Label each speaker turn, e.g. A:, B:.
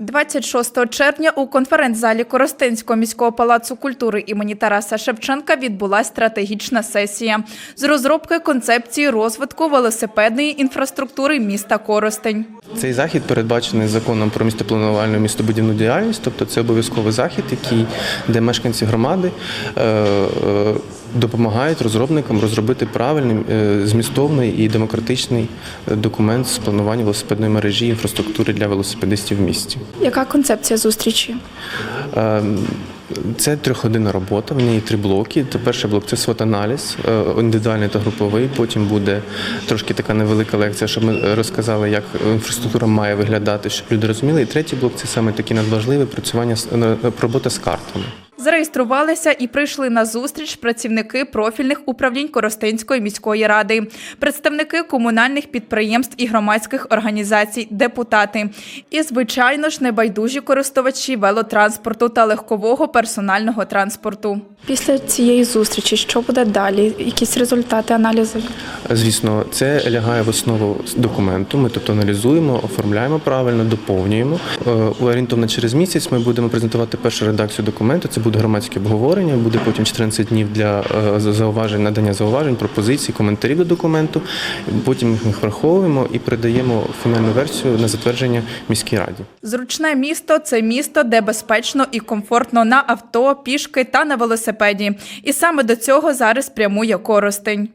A: 26 червня у конференц-залі Коростенського міського палацу культури імені Тараса Шевченка відбулася стратегічна сесія з розробки концепції розвитку велосипедної інфраструктури міста Коростень.
B: Цей захід передбачений законом про містопланувальну містобудівну діяльність, тобто це обов'язковий захід, який, де мешканці громади е, е, допомагають розробникам розробити правильний, е, змістовний і демократичний е, документ з планування велосипедної мережі і інфраструктури для велосипедистів в місті.
C: Яка концепція зустрічі?
B: Е, Це трьохгодинна робота, в неї три блоки. То перший блок це свот-аналіз, е, індивідуальний та груповий. Потім буде трошки така невелика лекція, щоб ми розказали, як інфраструктура має виглядати, щоб люди розуміли. І третій блок це саме таке надважливе працювання робота з картами.
A: Зареєструвалися і прийшли на зустріч працівники профільних управлінь Коростенської міської ради, представники комунальних підприємств і громадських організацій, депутати. І, звичайно ж, небайдужі користувачі велотранспорту та легкового персонального транспорту.
C: Після цієї зустрічі що буде далі? Якісь результати аналізу?
B: Звісно, це лягає в основу документу. Ми тобто аналізуємо, оформляємо правильно, доповнюємо. Е, Орієнтовно через місяць ми будемо презентувати першу редакцію документу. Це буде громадське обговорення. Буде потім 14 днів для е, зауважень, надання зауважень, пропозицій, коментарів до документу. Потім їх враховуємо і передаємо фінальну версію на затвердження міській раді.
A: Зручне місто це місто, де безпечно і комфортно на авто, пішки та на велосипеді. І саме до цього зараз прямує Коростень.